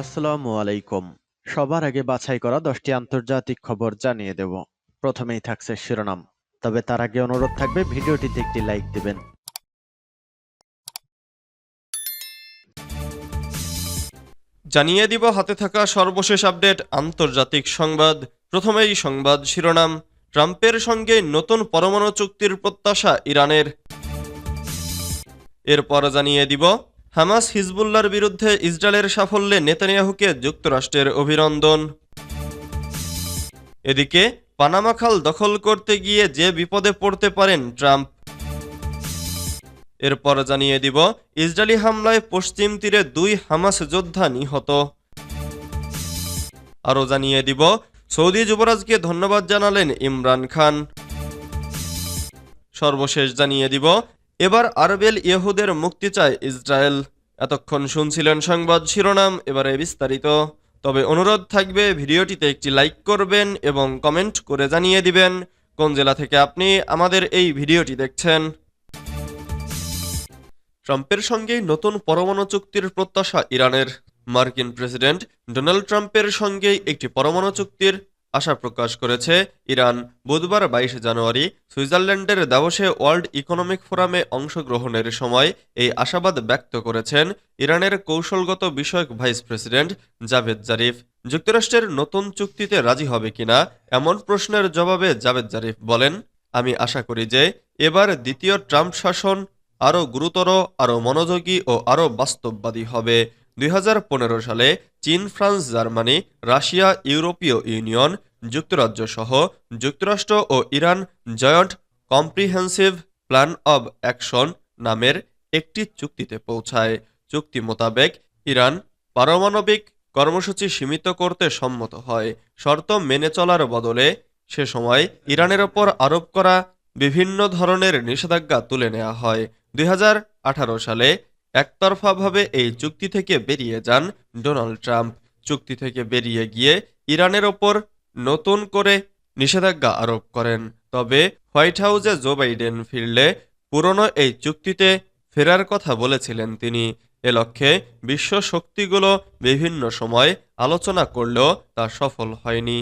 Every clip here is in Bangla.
আসসালামু আলাইকুম। সবার আগে বাছাই করা দশটি আন্তর্জাতিক খবর জানিয়ে দেব। প্রথমেই থাকছে শিরোনাম। তবে তার আগে অনুরোধ থাকবে, ভিডিওটিতে একটি লাইক দিবেন। জানিয়ে দিব, হাতে থাকা সর্বশেষ আপডেট, আন্তর্জাতিক সংবাদ। প্রথমেই সংবাদ শিরোনাম। ট্রাম্পের সঙ্গে নতুন পরমাণু চুক্তির প্রত্যাশা ইরানের। এরপর জানিয়ে দিব হামাস হিজবুল্লার বিরুদ্ধে ইসরায়েলের সাফল্যে নেতানিয়াহুকে যুক্তরাষ্ট্রের অভিনন্দন। এদিকে, পানামা খাল দখল করতে গিয়ে যে বিপদে পড়তে পারেন ট্রাম্প। এরপর জানিয়ে দিব, ইসরায়েলি হামলায় পশ্চিম তীরে দুই হামাস যোদ্ধা নিহত। আরও জানিয়ে দিব, সৌদি যুবরাজকে ধন্যবাদ জানালেন ইমরান খান। সর্বশেষ জানিয়ে দিব এবার আরবেল ইহুদের মুক্তি চায় ইসরায়েল। এতক্ষণ শুনছিলেন সংবাদ শিরোনাম, এবারে বিস্তারিত। তবে অনুরোধ থাকবে, ভিডিওটিতে একটি লাইক করবেন এবং কমেন্ট করে জানিয়ে দিবেন কোন জেলা থেকে আপনি আমাদের এই ভিডিওটি দেখছেন। ট্রাম্পের সঙ্গে নতুন পরমাণু চুক্তির প্রত্যাশা ইরানের। মার্কিন প্রেসিডেন্ট ডোনাল্ড ট্রাম্পের সঙ্গে একটি পরমাণু চুক্তির আশা প্রকাশ করেছে ইরান। বুধবার বাইশে জানুয়ারি সুইজারল্যান্ডের দাবসে ওয়ার্ল্ড ইকোনমিক ফোরামে অংশগ্রহণের সময় এই আশাবাদ ব্যক্ত করেছেন ইরানের কৌশলগত বিষয়ক ভাইস প্রেসিডেন্ট জাভেদ জারিফ। যুক্তরাষ্ট্রের নতুন চুক্তিতে রাজি হবে কিনা এমন প্রশ্নের জবাবে জাভেদ জারিফ বলেন, আমি আশা করি যে এবার দ্বিতীয় ট্রাম্প শাসন আরও গুরুতর, আরও মনোযোগী ও আরও বাস্তববাদী হবে। দুই হাজার পনেরো সালে চীন, ফ্রান্স, জার্মানি, রাশিয়া, ইউরোপীয় ইউনিয়ন, যুক্তরাজ্য সহ যুক্তরাষ্ট্র ও Iran joint comprehensive plan of action নামের একটি চুক্তিতে পৌঁছায়। চুক্তি মোতাবেক ইরান পারমাণবিক কর্মসূচি সীমিত করতে সম্মত হয়। শর্ত মেনে চলার বদলে সে সময় ইরানের ওপর আরোপ করা বিভিন্ন ধরনের নিষেধাজ্ঞা তুলে নেওয়া হয়। দুই হাজার আঠারো সালে একতরফাভাবে এই চুক্তি থেকে বেরিয়ে যান ডোনাল্ড ট্রাম্প। চুক্তি থেকে বেরিয়ে গিয়ে ইরানের ওপর নতুন করে নিষেধাজ্ঞা আরোপ করেন। তবে হোয়াইট হাউসে জো বাইডেন ফিরলে পুরনো এই চুক্তিতে ফেরার কথা বলেছিলেন তিনি। এ লক্ষ্যে বিশ্ব শক্তিগুলো বিভিন্ন সময় আলোচনা করলেও তা সফল হয়নি।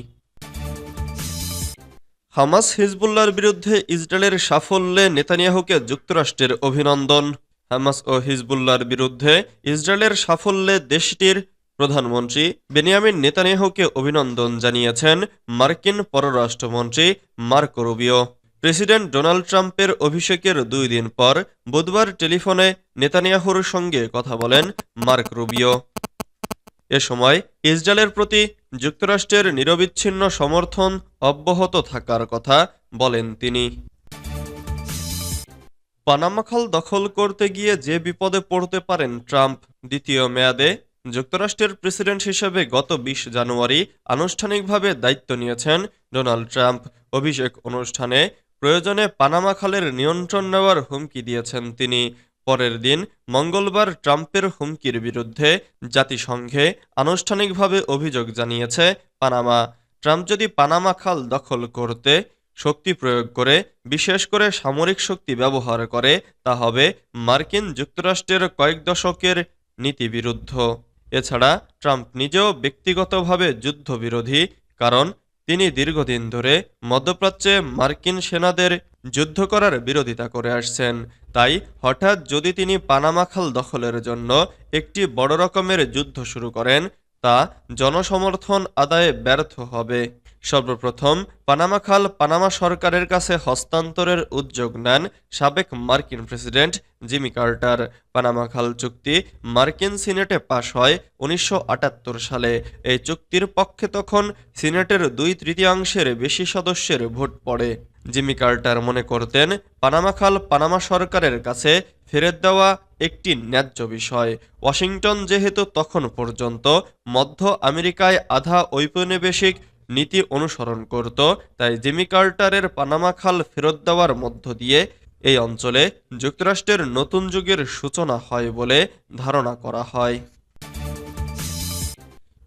হামাস হিজবুল্লার বিরুদ্ধে ইসরায়েলের সাফল্যে নেতানিয়াহুকে যুক্তরাষ্ট্রের অভিনন্দন। হামাস ও হিজবুল্লার বিরুদ্ধে ইসরায়েলের সাফল্যে দেশটির প্রধানমন্ত্রী বেনিয়ামিন নেতানিয়াহুকে অভিনন্দন জানিয়েছেন মার্কিন পররাষ্ট্রমন্ত্রী মার্কো রুবিও। প্রেসিডেন্ট ডোনাল্ড ট্রাম্পের অভিষেকের দুই দিন পর বুধবার টেলিফোনে নেতানিয়াহুর সঙ্গে কথা বলেন মার্ক রুবিও। এ সময় ইসরায়েলের প্রতি যুক্তরাষ্ট্রের নিরবিচ্ছিন্ন সমর্থন অব্যাহত থাকার কথা বলেন তিনি। পানামা খাল দখল করতে গিয়ে যে বিপদে পড়তে পারেন ট্রাম্প, দ্বিতীয় মেয়াদে যুক্তরাষ্ট্রের প্রেসিডেন্ট হিসেবে গত বিশ জানুয়ারি আনুষ্ঠানিকভাবে দায়িত্ব নিয়েছেন ডোনাল্ড ট্রাম্প। অভিষেক অনুষ্ঠানে প্রয়োজনে পানামা খালের নিয়ন্ত্রণ নেওয়ার হুমকি দিয়েছেন তিনি। পরের দিন মঙ্গলবার ট্রাম্পের হুমকির বিরুদ্ধে জাতিসংঘে আনুষ্ঠানিকভাবে অভিযোগ জানিয়েছে পানামা। ট্রাম্প যদি পানামা খাল দখল করতে শক্তি প্রয়োগ করে, বিশেষ করে সামরিক শক্তি ব্যবহার করে, তা হবে মার্কিন যুক্তরাষ্ট্রের কয়েক দশকের নীতিবিরুদ্ধ। এছাড়া ট্রাম্প নিজেও ব্যক্তিগতভাবে যুদ্ধবিরোধী, কারণ তিনি দীর্ঘদিন ধরে মধ্যপ্রাচ্যে মার্কিন সেনাদের যুদ্ধ করার বিরোধিতা করে আসছেন। তাই হঠাৎ যদি তিনি পানামা খাল দখলের জন্য একটি বড় রকমের যুদ্ধ শুরু করেন, তা জনসমর্থন আদায়ে ব্যর্থ হবে। সর্বপ্রথম পানামা খাল পানামা সরকারের কাছে হস্তান্তরের উদ্যোগ নেন সাবেক মার্কিন প্রেসিডেন্ট জিমি কার্টার। পানামা খাল চুক্তি মার্কিন সিনেটে পাশ হয় উনিশশো আটাত্তর সালে। এই চুক্তির পক্ষে তখন সিনেটের দুই তৃতীয়াংশের বেশি সদস্যের ভোট পড়ে। জিমি কার্টার মনে করতেন, পানামা খাল পানামা সরকারের কাছে ফেরত দেওয়া একটি ন্যায্য বিষয়। ওয়াশিংটন যেহেতু তখন পর্যন্ত মধ্য আমেরিকায় আধা ঔপনিবেশিক নীতি অনুসরণ করত, তাই জিমি কার্টারের পানামা খাল ফেরত দেওয়ার মধ্য দিয়ে এই অঞ্চলে যুক্তরাষ্ট্রের নতুন যুগের সূচনা হয় বলে ধারণা করা হয়।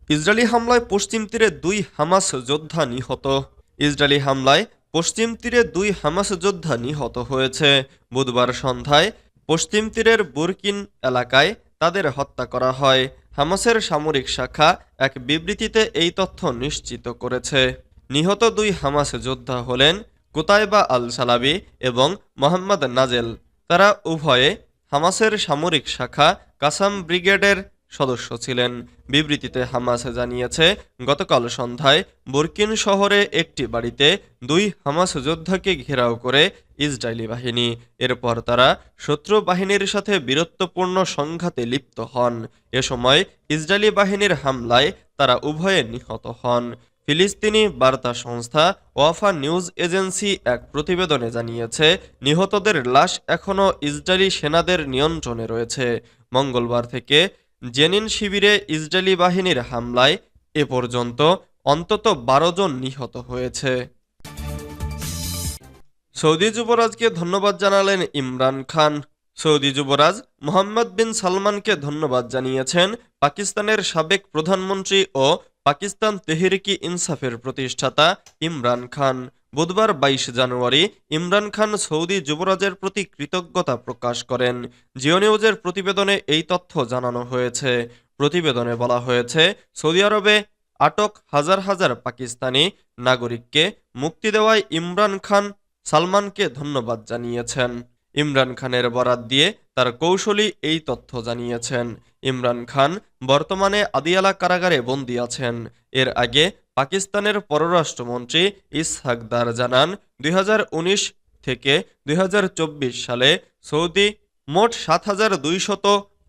ইসরায়েলি হামলায় পশ্চিম তীরে দুই হামাস যোদ্ধা নিহত। ইসরায়েলি হামলায় পশ্চিম তীরে দুই হামাস যোদ্ধা নিহত হয়েছে। বুধবার সন্ধ্যায় পশ্চিম তীরের বুরকিন এলাকায় তাদের হত্যা করা হয়। হামাসের সামরিক শাখা এক বিবৃতিতে এই তথ্য নিশ্চিত করেছে। নিহত দুই হামাস যোদ্ধা হলেন কুতাইবা আল সালাবি এবং মোহাম্মদ নাজেল। তারা উভয়ে হামাসের সামরিক শাখা কাসাম ব্রিগেডের সদস্য ছিলেন। বিবৃতিতে হামাস জানিয়েছে, গতকাল সন্ধ্যায় বুরকিন শহরে একটি বাড়িতে দুই হামাস যোদ্ধাকে ঘেরাও করে ইসরায়েলি বাহিনী, এরপর তারা শত্রু বাহিনীর সাথে বীরত্বপূর্ণ সংঘাতে লিপ্ত হন। এ সময় ইসরায়েলি বাহিনীর হামলায় তারা উভয়ে নিহত হন। ফিলিস্তিনি বার্তা সংস্থা ওয়াফা নিউজ এজেন্সি এক প্রতিবেদনে জানিয়েছে, নিহতদের লাশ এখনও ইসরায়েলি সেনাদের নিয়ন্ত্রণে রয়েছে। মঙ্গলবার থেকে জেনিন শিবিরে ইসরায়েলি বাহিনীর হামলায় এ পর্যন্ত অন্তত বারো জন নিহত হয়েছে। সৌদি যুবরাজকে ধন্যবাদ জানালেন ইমরান খান। সৌদি যুবরাজ মোহাম্মদ বিন সালমানকে ধন্যবাদ জানিয়েছেন পাকিস্তানের সাবেক প্রধানমন্ত্রী ও পাকিস্তান তেহরিকি ইনসাফের প্রতিষ্ঠাতা ইমরান খান। বুধবার বাইশ জানুয়ারি ইমরান খান সৌদি যুবরাজের প্রতি কৃতজ্ঞতা প্রকাশ করেন। জিও নিউজের প্রতিবেদনে এই তথ্য জানানো হয়েছে। প্রতিবেদনে বলা হয়েছে, সৌদি আরবে আটক হাজার হাজার পাকিস্তানি নাগরিককে মুক্তি দেওয়ায় ইমরান খান সালমানকে ধন্যবাদ জানিয়েছেন। ইমরান খানের বরাত দিয়ে তার কৌশলী এই তথ্য জানিয়েছেন। ইমরান খান বর্তমানে আদিয়ালা কারাগারে বন্দী আছেন। এর আগে পাকিস্তানের পররাষ্ট্রমন্ত্রী ইসহাক দার জানান, দুই হাজার উনিশ থেকে দুই হাজার চব্বিশ সালে সৌদি মোট সাত হাজার দুইশত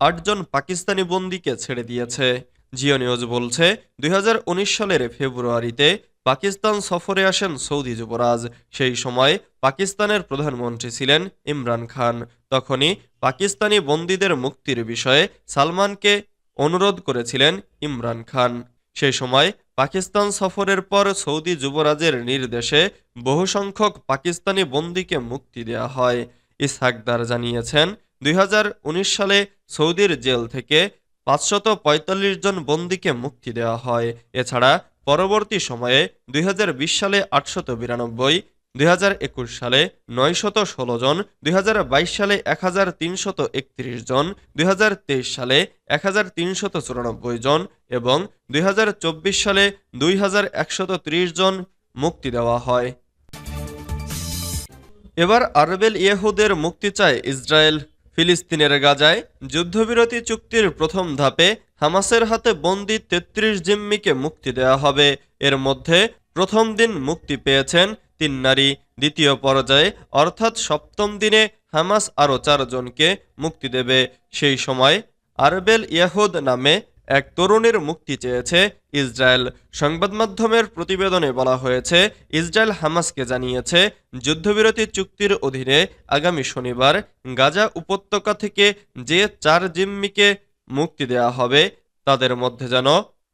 আটজন পাকিস্তানি বন্দীকে ছেড়ে দিয়েছে। জিও নিউজ বলছে, দুই হাজার উনিশ সালের ফেব্রুয়ারিতে পাকিস্তান সফরে আসেন সৌদি যুবরাজ। সেই সময় পাকিস্তানের প্রধানমন্ত্রী ছিলেন ইমরান খান। তখনই পাকিস্তানি বন্দীদের মুক্তির বিষয়ে সালমানকে অনুরোধ করেছিলেন ইমরান খান। সেই সময় পাকিস্তান সফরের পর সৌদি যুবরাজের নির্দেশে বহুসংখ্যক পাকিস্তানি বন্দীকে মুক্তি দেওয়া হয়। ইসহাকদার জানিয়েছেন, দুই হাজার উনিশ সালে সৌদির জেল থেকে পাঁচশত জন বন্দীকে মুক্তি দেওয়া হয়। এছাড়া পরবর্তী সময়ে দুই হাজার বিশ সালে আটশত বিরানব্বই দুই হাজার একুশ সালে নয়শত ষোলো জন, দুই হাজার বাইশ সালে এক হাজার তিনশত একত্রিশ জন, দুই হাজার তেইশ সালে এক হাজার তিনশত চুরানব্বই জন এবং দুই হাজার চব্বিশ সালে দুই হাজার একশত ত্রিশ জন মুক্তি দেওয়া হয়। এবার আরবেল ইয়েহুদের মুক্তি চায় ইসরায়েল। ফিলিস্তিনের গাজায় যুদ্ধবিরতি চুক্তির প্রথম ধাপে হামাসের হাতে বন্দি তেত্রিশ জিম্মিকে মুক্তি দেওয়া হবে। এর মধ্যে প্রথম দিন মুক্তি পেয়েছেন তিন নারী, দ্বিতীয় পর্যায়ে অর্থাৎ সপ্তম দিনে হামাস আরও চারজনকে মুক্তি দেবে। সেই সময় আরবেল ইয়াহুদ নামে এক তরুণের মুক্তি চেয়েছে ইসরায়েল। সংবাদ মাধ্যমের প্রতিবেদনে বলা হয়েছে, ইসরায়েল হামাসকে জানিয়েছে, যুদ্ধবিরতি চুক্তির অধীনে আগামী শনিবার গাজা উপত্যকা থেকে যে চার জিম্মিকে মুক্তি দেওয়া হবে, তাদের মধ্যে যেন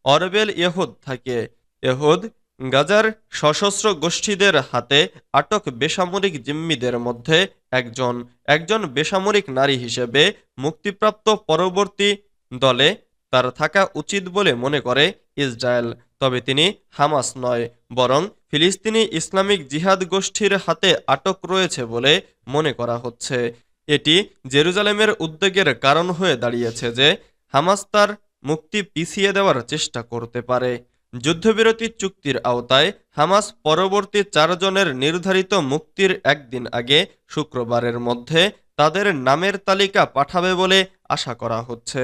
অরবেল ইহুদ থাকে। এহুদ গাজার সশস্ত্র গোষ্ঠীদের হাতে আটক বেসামরিক জিম্মিদের মধ্যে একজন একজন বেসামরিক নারী হিসেবে মুক্তিপ্রাপ্ত পরবর্তী দলে তার থাকা উচিত বলে মনে করে ইসরায়েল। তবে তিনি হামাস নয়, বরং ফিলিস্তিনি ইসলামিক জিহাদ গোষ্ঠীর হাতে আটক রয়েছে বলে মনে করা হচ্ছে। এটি জেরুজালেমের উদ্বেগের কারণ হয়ে দাঁড়িয়েছে যে হামাস তার মুক্তি পিছিয়ে দেওয়ার চেষ্টা করতে পারে। যুদ্ধবিরতি চুক্তির আওতায় হামাস পরবর্তী চারজনের নির্ধারিত মুক্তির একদিন আগে শুক্রবারের মধ্যে তাদের নামের তালিকা পাঠাবে বলে আশা করা হচ্ছে।